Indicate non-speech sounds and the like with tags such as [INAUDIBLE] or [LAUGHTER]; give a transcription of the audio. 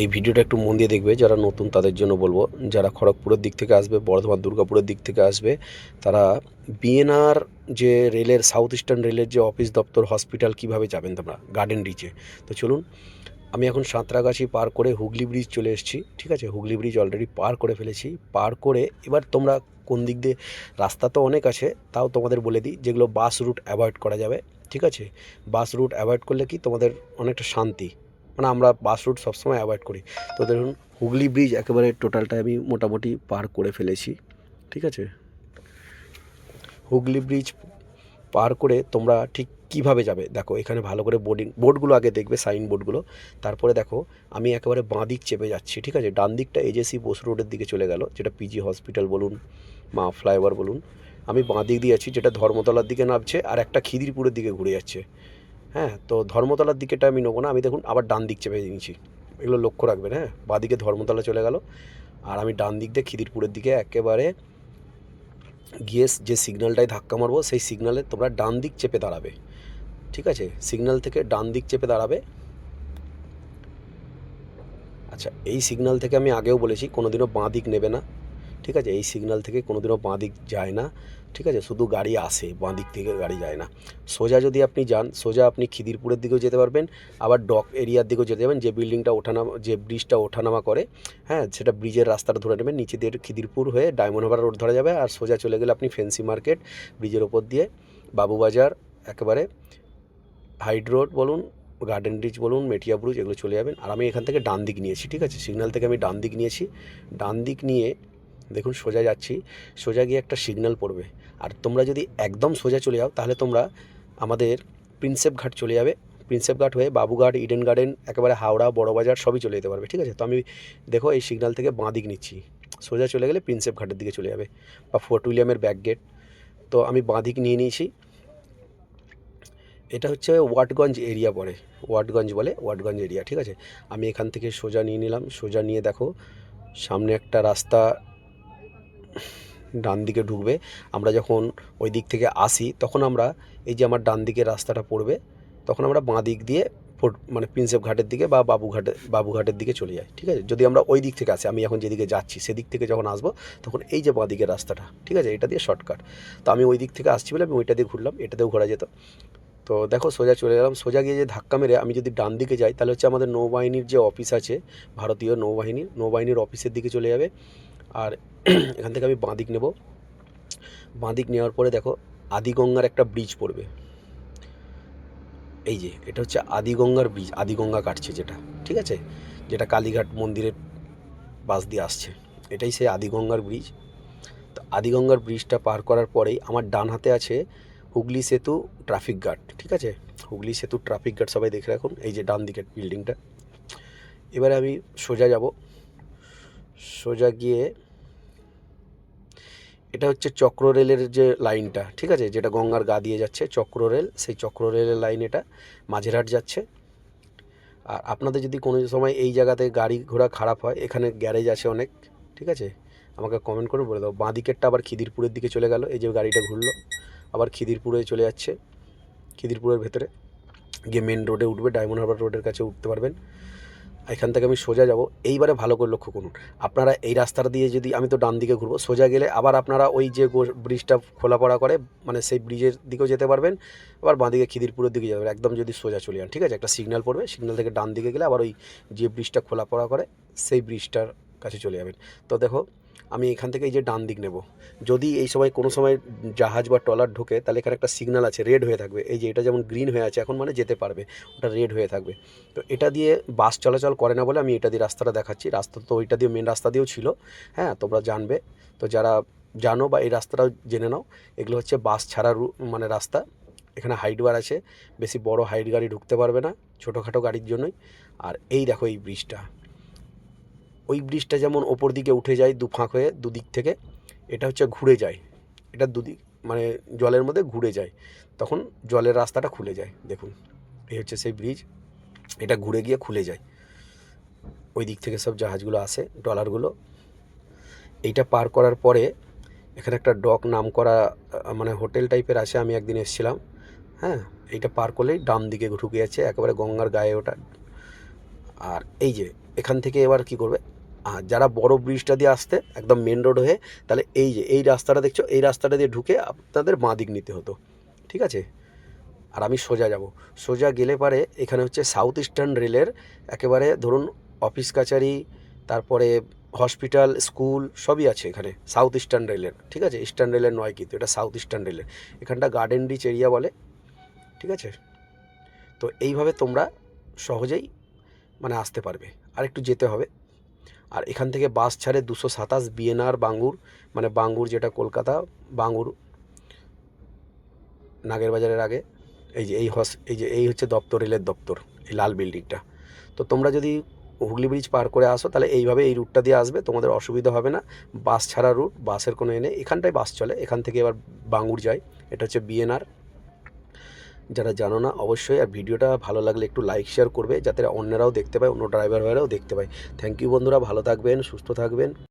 এই ভিডিওটা একটু মন দিয়ে দেখবে, যারা নতুন তাদের জন্য বলব। যারা খড়গপুরের দিক থেকে আসবে, বর্ধমান দুর্গাপুরের দিক থেকে আসবে, তারা বিএনআর যে রেলের সাউথ ইস্টার্ন রেলের যে অফিস দপ্তর হসপিটাল কীভাবে যাবেন তোমরা? গার্ডেন রিচে তো চলুন, আমি এখন সাঁতরাগাছি পার করে হুগলি ব্রিজ চলে এসেছি, ঠিক আছে? হুগলি ব্রিজ অলরেডি পার করে ফেলেছি। পার করে এবার তোমরা কোন দিক দিয়ে, রাস্তা তো অনেক আছে, তাও তোমাদের বলে দিই, যেগুলো বাস রুট অ্যাভয়েড করা যাবে, ঠিক আছে? বাস রুট অ্যাভয়েড করলে কি তোমাদের অনেকটা শান্তি। মানে আমরা বাস রুট সবসময় অ্যাভয়েড করি। তো দেখুন হুগলি ব্রিজ একেবারে টোটালটা আমি মোটামুটি পার করে ফেলেছি, ঠিক আছে? হুগলি ব্রিজ পার করে তোমরা ঠিক কীভাবে যাবে? দেখো, এখানে ভালো করে বোর্ডিং বোর্ডগুলো আগে দেখবে সাইন বোর্ডগুলো তারপরে দেখো, আমি একেবারে বাঁ দিক চেপে যাচ্ছি, ঠিক আছে? ডান দিকটা এজেসি বোস রোডের দিকে চলে গেল, যেটা পিজি হসপিটাল বলুন, মা ফ্লাইওভার বলুন। আমি বাঁ দিক দিয়ে আছি যেটা ধর্মতলার দিকে নামছে, আর একটা খিদিরপুরের দিকে ঘুরে যাচ্ছে। হ্যাঁ তো ধর্মতলার দিকেটা আমি নেব না। আমি দেখুন আবার ডান দিক চেপে নিয়েছি। এগুলো লক্ষ্য রাখবেন হ্যাঁ। বাদিকে ধর্মতলা চলে গেল। আর আমি ডান দিক দিয়ে খিদিরপুরের দিকে একেবারে গিয়ে যে সিগন্যালটায় ধাক্কা মারবো, সেই সিগন্যালে তোমরা ডান দিক চেপে দাঁড়াবে। ঠিক আছে? সিগন্যাল থেকে ডান দিক চেপে দাঁড়াবে। আচ্ছা এই সিগন্যাল থেকে আমি আগেও বলেছি, কোনোদিনও বাঁ দিক নেবে না। ঠিক আছে, এই সিগন্যাল থেকে কোনোদিনও বাঁ দিক যায় না, ঠিক আছে, শুধু গাড়ি আসে, বাঁ দিক থেকে গাড়ি যায় না। সোজা যদি আপনি যান, সোজা আপনি খিদিরপুরের দিকেও যেতে পারবেন, আবার ডক এরিয়ার দিকেও যেতে পারবেন, যে বিল্ডিংটা ওঠানামা, যে ব্রিজটা ওঠানামা করে হ্যাঁ সেটা ব্রিজের রাস্তাটা ধরে নেবেন, নিচে দিয়ে খিদিরপুর হয়ে ডায়মন্ড হারবার রোড ধরা যাবে, আর সোজা চলে গেলে আপনি ফেন্সি মার্কেট ব্রিজের ওপর দিয়ে বাবুবাজার, একেবারে হাইড রোড বলুন গার্ডেন ব্রিজ বলুন, মেটিয়া ব্রিজ এগুলো চলে যাবেন। আর আমি এখান থেকে ডান দিক নিয়েছি, ঠিক আছে সিগন্যাল থেকে আমি ডান দিক নিয়েছি। ডান দিক নিয়ে দেখুন সোজা যাচ্ছি, সোজা গিয়ে একটা সিগন্যাল পড়বে। আর তোমরা যদি একদম সোজা চলে যাও, তাহলে তোমরা আমাদের প্রিন্সেপ ঘাট চলে যাবে। প্রিন্সেপ ঘাট হয়ে বাবুঘাট ইডেন গার্ডেন একেবারে হাওড়া বড়বাজার সবই চলে যেতে পারবে, ঠিক আছে? তো আমি দেখো এই সিগন্যাল থেকে বাঁ দিক নিচ্ছি। সোজা চলে গেলে প্রিন্সেপ ঘাটের দিকে চলে যাবে, বা ফোর্ট উইলিয়ামের ব্যাক গেট তো আমি বাঁ দিক নিয়ে নিয়েছি। এটা হচ্ছে ওয়াটগঞ্জ এরিয়া পড়ে ওয়াটগঞ্জ বলে ওয়াটগঞ্জ এরিয়া ঠিক আছে? আমি এখান থেকে সোজা নিয়ে নিলাম। সোজা নিয়ে দেখো, সামনে একটা রাস্তা ডান দিকে ঢুকবে। আমরা যখন ওই দিক থেকে আসি, তখন আমরা এই যে আমার ডান দিকে রাস্তাটা পড়বে, তখন আমরা বাঁ দিক দিয়ে ফোর্ট মানে প্রিন্সেপ ঘাটের দিকে বা বাবুঘাটে বাবুঘাটের দিকে চলে যাই, ঠিক আছে? যদি আমরা ওই দিক থেকে আসি, আমি এখন যেদিকে যাচ্ছি, সেদিক থেকে যখন আসব, তখন এই যে বাঁ দিকের রাস্তাটা, ঠিক আছে? এটা দিয়ে শর্টকাট। তো আমি ওই দিক থেকে আসছি বলে আমি ওইটা দিয়ে ঘুরলাম এটাতেও ঘোরা যেত। তো দেখো, সোজা চলে গেলাম। সোজা গিয়ে যে ধাক্কা মেরে আমি যদি ডান দিকে যাই, তাহলে হচ্ছে আমাদের নৌবাহিনীর যে অফিস আছে, ভারতীয় নৌবাহিনীর নৌবাহিনীর অফিসের দিকে চলে যাবে। আর [CLEARS THROAT] এখান থেকে আমি বাঁদিক নেব। বাঁদিক নেওয়ার পরে দেখো আদিগঙ্গার একটা ব্রিজ পড়বে। এই যে, এটা হচ্ছে আদিগঙ্গার ব্রিজ আদিগঙ্গা কাটছে যেটা, ঠিক আছে? যেটা কালীঘাট মন্দিরের বাস দিয়ে আসছে। এটাই সেই আদিগঙ্গার ব্রিজ তো আদিগঙ্গার ব্রিজটা পার করার পরেই আমার ডান হাতে আছে হুগলি সেতু ট্রাফিক গার্ড ঠিক আছে? হুগলি সেতু ট্রাফিক গার্ড সবাই দেখে রাখুন, এই যে ডান দিকের বিল্ডিংটা এবারে আমি সোজা যাব। সোজা গিয়ে এটা হচ্ছে চক্র রেলের যে লাইনটা, ঠিক আছে? যেটা গঙ্গার গা দিয়ে যাচ্ছে চক্র রেল সেই চক্র রেলের লাইন এটা মাঝেরহাট যাচ্ছে। আর আপনাদের যদি কোনো সময় এই জায়গাতে গাড়ি ঘোড়া খারাপ হয়, এখানে গ্যারেজ আছে অনেক, ঠিক আছে? আমাকে কমেন্ট করে বলে দাও। বাঁ দিকেরটা আবার খিদিরপুরের দিকে চলে গেল, এই যে গাড়িটা ঘুরলো, আবার খিদিরপুরে চলে যাচ্ছে, খিদিরপুরের ভেতরে। গিয়ে মেন রোডে উঠবে ডায়মন্ড হারবার রোডের কাছে উঠতে পারবেন। এখান থেকে আমি সোজা যাব। এইবারে ভালো করে লক্ষ্য করুন। আপনারা এই রাস্তাটা দিয়ে যদি আমি তো ডান দিকে ঘুরবো, সোজা গেলে আবার আপনারা ওই যে ব্রিজটা খোলা পড়া করে মানে সেই ব্রিজের দিকেও যেতে পারবেন, আবার বাঁ দিকে খিদিরপুরের দিকে যাবেন। একদম যদি সোজা চলে যান, ঠিক আছে? একটা সিগন্যাল পড়বে সিগন্যাল থেকে ডান দিকে গেলে আবার ওই যে ব্রিজটা খোলা পড়া করে, সেই ব্রিজটার কাছে চলে যাবেন। তো দেখো আমি এখান থেকে এই যে ডান দিক নেব। যদি এই সময় কোনো সময় জাহাজ বা ট্রলার ঢোকে, তাহলে এখানে একটা সিগনাল আছে রেড হয়ে থাকবে। এই যে এটা যেমন গ্রিন হয়ে আছে, এখন মানে যেতে পারবে, ওটা রেড হয়ে থাকবে। তো এটা দিয়ে বাস চলাচল করে না বলে আমি এটা দিয়ে রাস্তাটা দেখাচ্ছি। রাস্তা তো ওইটা দিয়ে মেন রাস্তা দিয়েও ছিল হ্যাঁ তোমরা জানবে। তো যারা জানো বা এই রাস্তাটাও জেনে নাও, এগুলো হচ্ছে বাস ছাড়া মানে রাস্তা। এখানে হাইট বার আছে, বেশি বড় হাইট গাড়ি ঢুকতে পারবে না, ছোটোখাটো গাড়ির জন্যই। আর এই দেখো এই ব্রিজটা ওই ব্রিজটা যেমন ওপর দিকে উঠে যায় দু ফাঁক হয়ে দুদিক থেকে, এটা হচ্ছে ঘুরে যায়। এটা দুদিক মানে জলের মধ্যে ঘুরে যায়। তখন জলের রাস্তাটা খুলে যায়, দেখুন। এই হচ্ছে সেই ব্রিজ, এটা ঘুরে গিয়ে খুলে যায়। ওই দিক থেকে সব জাহাজগুলো আসে, ডলারগুলো। এইটা পার করার পরে এখানে একটা ডক নাম করা মানে হোটেল টাইপের আছে, আমি একদিন এসেছিলাম। হ্যাঁ এইটা পার করলেই ডান দিকে ঢুকে যাচ্ছে, একেবারে গঙ্গার গায়ে ওটা। আর এই যে, এখান থেকে এবার কি করবে? আর যারা বড় ব্রিজটা দিয়ে আসতে একদম মেন রোড হয়ে, তাহলে এই যে, এই রাস্তাটা দেখছ, এই রাস্তাটা দিয়ে ঢুকে আপনাদের বাঁ দিক নিতে হতো, ঠিক আছে? আর আমি সোজা যাব। সোজা গেলে পারে এখানে হচ্ছে সাউথ ইস্টার্ন রেলের একেবারে ধরুন অফিস কাচারি তারপরে হসপিটাল স্কুল সবই আছে এখানে সাউথ ইস্টার্ন রেলের ঠিক আছে? ইস্টার্ন রেলের নয় কিন্তু, এটা সাউথ ইস্টার্ন রেলের এখানটা গার্ডেন রিচ এরিয়া বলে, ঠিক আছে? তো এইভাবে তোমরা সহজেই মানে আসতে পারবে। আর একটু যেতে হবে। আর এখান থেকে বাস ছাড়ে দুশো সাতাশ বিএনআর বাঙ্গুর মানে বাঙ্গুর যেটা কলকাতা, বাঙ্গুর নাগের বাজারের আগে। এই যে এই হস, এই যে এই হচ্ছে দপ্তর, রেলের দপ্তর, এই লাল বিল্ডিংটা। তো তোমরা যদি হুগলি ব্রিজ পার করে আসো, তাহলে এইভাবে এই রুটটা দিয়ে আসবে, তোমাদের অসুবিধা হবে না। বাস ছাড়া রুট, বাসের কোনো এনে এখানটায় বাস চলে, এখান থেকে এবার বাঙ্গুর যায়। এটা হচ্ছে বিএনআর যারা জানো না, অবশ্যই আর ভিডিওটা ভালো লাগলে একটু লাইক শেয়ার করবে, যাতে অন্যরাও দেখতে পায়, অন্য ড্রাইভার ভাইরাও দেখতে পায়। থ্যাংক ইউ বন্ধুরা, ভালো থাকবেন, সুস্থ থাকবেন।